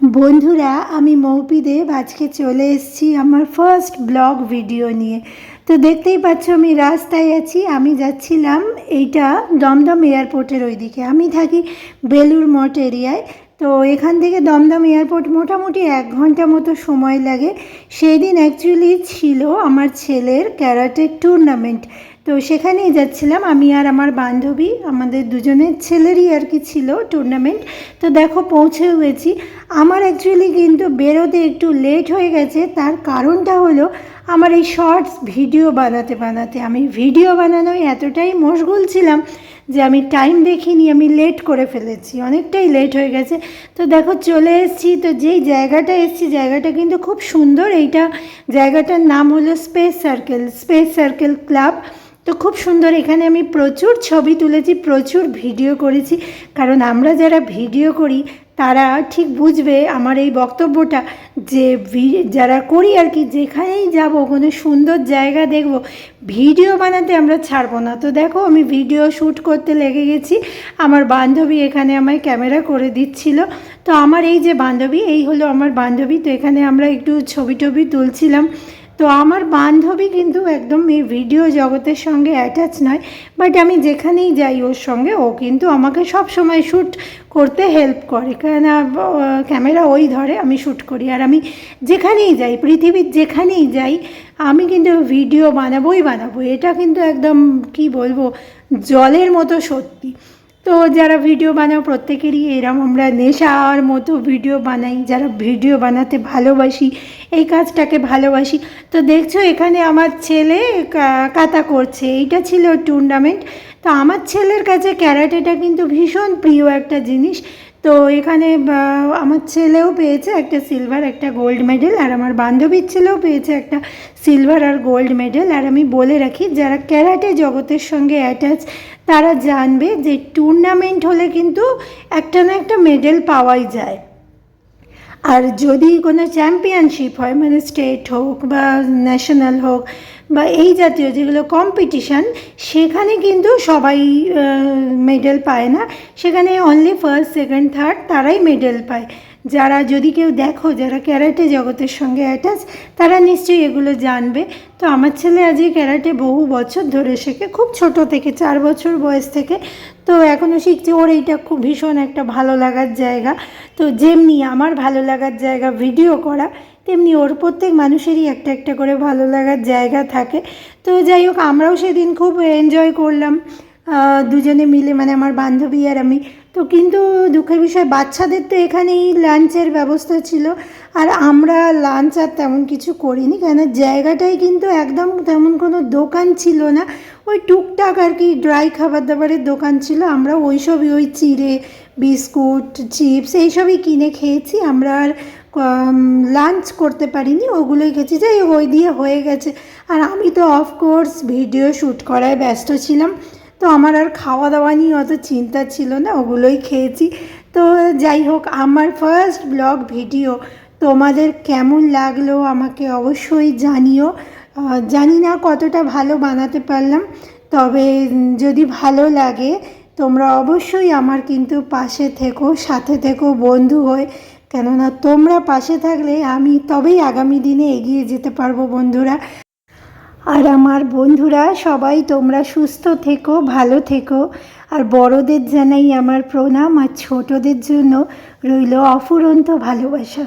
বন্ধুরা, আমি মৌপিদেব আজকে চলে এসেছি আমার ফার্স্ট ব্লগ ভিডিও নিয়ে। তো দেখতেই পাচ্ছ আমি রাস্তায় আছি, আমি যাচ্ছিলাম এইটা দমদম এয়ারপোর্টের ওইদিকে। আমি থাকি বেলুর মঠ এরিয়ায়, তো এখান থেকে দমদম এয়ারপোর্ট মোটামুটি এক ঘণ্টা মতো সময় লাগে। সেই দিন অ্যাকচুয়ালি ছিল আমার ছেলের ক্যারাটে টুর্নামেন্ট তো সেখানেই যাচ্ছিলাম। আমি আর আমার বান্ধবী, আমাদের দুজনের ছেলেরই আর কি ছিল টুর্নামেন্ট তো দেখো পৌঁছেও গেছি। আমার অ্যাকচুয়ালি কিন্তু বেরোতে একটু লেট হয়ে গেছে। তার কারণটা হলো, আমার এই শর্টস ভিডিও বানাতে বানাতে। আমি ভিডিও বানানোয় এতটাই মশগুল ছিলাম যে আমি টাইম দেখিনি, আমি লেট করে ফেলেছি। অনেকটাই লেট হয়ে গেছে। তো দেখো, চলে এসেছি। তো যেই জায়গাটা এসেছি, জায়গাটা কিন্তু খুব সুন্দর। এইটা জায়গাটার নাম হলো space circle space circle club তো খুব সুন্দর, এখানে আমি প্রচুর ছবি তুলেছি, প্রচুর ভিডিও করেছি। কারণ আমরা যারা ভিডিও করি, তারা ঠিক বুঝবে আমার এই বক্তব্যটা যে যারা করি আর কি, যেখানেই যাব, কোনো সুন্দর জায়গা দেখব, ভিডিও বানাতে আমরা ছাড়বো না। তো দেখো, আমি ভিডিও শ্যুট করতে লেগে গেছি। আমার বান্ধবী এখানে আমায় ক্যামেরা করে দিচ্ছিল। তো আমার এই যে বান্ধবী, এই হলো আমার বান্ধবী। তো এখানে আমরা একটু ছবি টবি তুলছিলাম। তো আমার বান্ধবী কিন্তু একদম এই ভিডিও জগতের সঙ্গে অ্যাটাচ নয় বাট আমি যেখানেই যাই ওর সঙ্গে, ও কিন্তু আমাকে সব সময় শ্যুট করতে হেল্প করে। কেন ক্যামেরা ওই ধরে, আমি শ্যুট করি। আর আমি যেখানেই যাই, পৃথিবীর যেখানেই যাই, আমি কিন্তু ভিডিও বানাবোই বানাবো। এটা কিন্তু একদম, কি বলব, জলের মতো সত্যি। তো যারা ভিডিও বানাও, প্রত্যেকেরই এরম আমরা নেশার মতো ভিডিও বানাই, যারা ভিডিও বানাতে ভালোবাসি, এই কাজটাকে ভালোবাসি। তো দেখছ, এখানে আমার ছেলে কাতা করছে। এইটা ছিল টুর্নামেন্ট তো আমার ছেলের কাছে ক্যারাটেটা কিন্তু ভীষণ প্রিয় একটা জিনিস। তো এখানে আমার ছেলেও পেয়েছে একটা সিলভার একটা গোল্ড মেডেল আর আমার বান্ধবীর ছেলেও পেয়েছে একটা সিলভার আর গোল্ড মেডেল আর আমি বলে রাখি, যারা ক্যারাটে জগতের সঙ্গে অ্যাটাচ তারা জানবে যে টুর্নামেন্ট হলে কিন্তু একটা না একটা মেডেল পাওয়াই যায়। আর যদি কোনো চ্যাম্পিয়নশিপ হয় মানে স্টেট হোক বা ন্যাশনাল হোক বা এই জাতীয় যেগুলো কম্পিটিশান সেখানে কিন্তু সবাই মেডেল পায় না। সেখানে অনলি ফার্স্ট সেকেন্ড থার্ড তারাই মেডেল পায়। যারা যদি কেউ দেখো, যারা ক্যারাটে জগতের সঙ্গে অ্যাটাচ তারা নিশ্চয়ই এগুলো জানবে। তো আমার ছেলে আজকে ক্যারাটে বহু বছর ধরে শেখে, খুব ছোট থেকে, চার বছর বয়স থেকে। তো এখনও শিখছে, ওর এইটা খুব ভীষণ একটা ভালো লাগার জায়গা। তো যেমনি আমার ভালো লাগার জায়গা ভিডিও করা, তেমনি ওর প্রত্যেক মানুষেরই একটা একটা করে ভালো লাগার জায়গা থাকে। তো যাই হোক, আমরাও সেদিন খুব এনজয় করলাম। দুজনে মিলে মানে আমার বান্ধবী আর আমি তো কিন্তু দুঃখের বিষয়, বাচ্চাদের তো এখানেই লাঞ্চের ব্যবস্থা ছিল। আর আমরা লাঞ্চ আর তেমন কিছু করিনি কেন জায়গাটাই কিন্তু একদম তেমন কোনো দোকান ছিল না। ওই টুকটাক আর কি ড্রাই খাবার দাবারের দোকান ছিল। আমরা ওই সবই ওই চিড়ে, বিস্কুট, চিপস এইসবই কিনে খেয়েছি। আমরা আর লাঞ্চ করতে পারিনি, ওগুলোই খেয়েছি। যাই ওই দিয়ে হয়ে গেছে। আর আমি তো অফকোর্স ভিডিও শ্যুট করায় ব্যস্ত ছিলাম। তো আমার আর খাওয়া দাওয়া নিয়ে অত চিন্তা ছিল না, ওগুলোই খেয়েছি। তো যাই হোক, আমার ফার্স্ট ব্লগ ভিডিও তোমাদের কেমন লাগল আমাকে অবশ্যই জানিও। জানি না কতটা ভালো বানাতে পারলাম, তবে যদি ভালো লাগে, তোমরা অবশ্যই আমার কিন্তু পাশে থেকো, সাথে থেকো, বন্ধু হয়ে। কেননা তোমরা পাশে থাকলে আমি তবেই আগামী দিনে এগিয়ে যেতে পারব, বন্ধুরা। আর আমার বন্ধুরা, সবাই তোমরা সুস্থ থেকো, ভালো থেকো। আর বড়দের জানাই আমার প্রণাম, আর ছোটদের জন্য রইল অফুরন্ত ভালোবাসা।